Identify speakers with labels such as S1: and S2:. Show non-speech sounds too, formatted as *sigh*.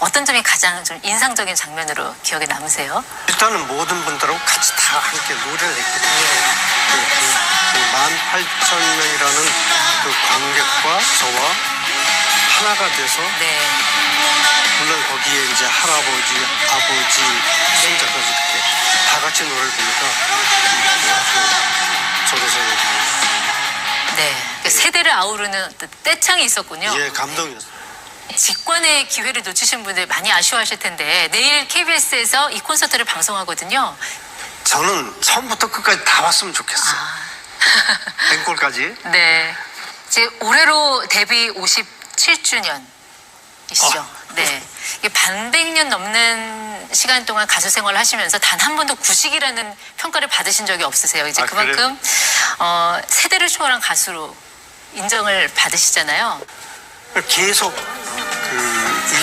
S1: 어떤 점이 가장 좀 인상적인 장면으로 기억에 남으세요?
S2: 일단은 모든 분들하고 같이 다 함께 노래를 했거든요. 그, 그, 18,000명이라는 그 관객과 저와 하나가 돼서
S1: 네.
S2: 물론 거기에 이제 할아버지, 아버지, 손자까지 이렇게 다 같이 노래를 부르니까 아주 저도 저도
S1: 네. 그 세대를 아우르는 떼창이 있었군요.
S2: 예 감동이었어요.
S1: 직관의 기회를 놓치신 분들 많이 아쉬워하실 텐데 내일 KBS에서 이 콘서트를 방송하거든요.
S2: 저는 처음부터 끝까지 다 봤으면 좋겠어요. *laughs* 앵콜까지.
S1: 네. 이제 올해로 데뷔 57주년이시죠.
S2: 아.
S1: 네. 이게 반백년 넘는 시간 동안 가수 생활을 하시면서 단 한 번도 구식이라는 평가를 받으신 적이 없으세요. 이제
S2: 아,
S1: 그만큼 어, 세대를 초월한 가수로 인정을 받으시잖아요.
S2: 계속 to